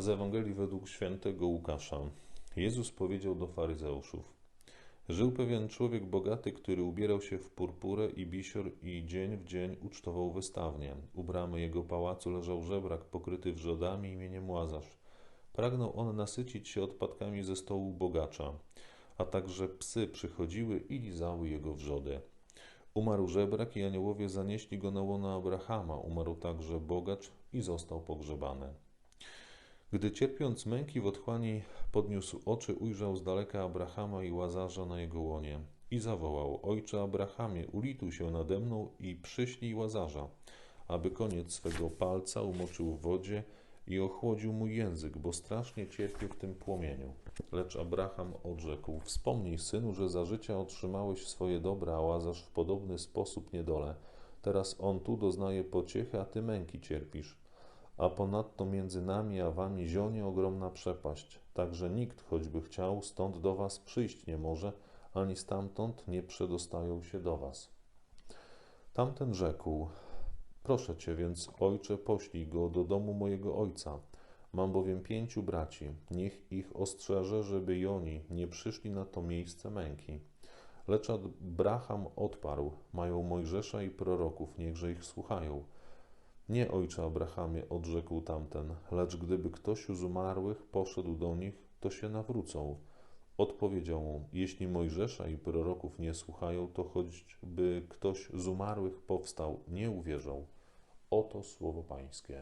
Z Ewangelii według świętego Łukasza. Jezus powiedział do faryzeuszów: Żył pewien człowiek bogaty, który ubierał się w purpurę i bisior i dzień w dzień ucztował wystawnie. U bramy jego pałacu leżał żebrak pokryty wrzodami imieniem Łazarz. Pragnął on nasycić się odpadkami ze stołu bogacza, a także psy przychodziły i lizały jego wrzody. Umarł żebrak i aniołowie zanieśli go na łono Abrahama. Umarł także bogacz i został pogrzebany. Gdy cierpiąc męki w otchłani podniósł oczy, ujrzał z daleka Abrahama i Łazarza na jego łonie i zawołał: Ojcze Abrahamie, ulituj się nade mną i przyślij Łazarza, aby koniec swego palca umoczył w wodzie i ochłodził mój język, bo strasznie cierpię w tym płomieniu. Lecz Abraham odrzekł: Wspomnij, synu, że za życia otrzymałeś swoje dobra, a Łazarz w podobny sposób niedole. Teraz on tu doznaje pociechy, a ty męki cierpisz a ponadto między nami a wami zionie ogromna przepaść, tak że nikt, choćby chciał, stąd do was przyjść nie może, ani stamtąd nie przedostają się do was. Tamten rzekł, proszę cię więc, ojcze, poślij go do domu mojego ojca. Mam bowiem pięciu braci, niech ich ostrzeże, żeby i oni nie przyszli na to miejsce męki. Lecz Abraham odparł, mają Mojżesza i proroków, niechże ich słuchają. Nie, ojcze Abrahamie, odrzekł tamten, lecz gdyby ktoś z umarłych poszedł do nich, to się nawrócą. Odpowiedział mu, jeśli Mojżesza i proroków nie słuchają, to choćby ktoś z umarłych powstał, nie uwierzą. Oto słowo Pańskie.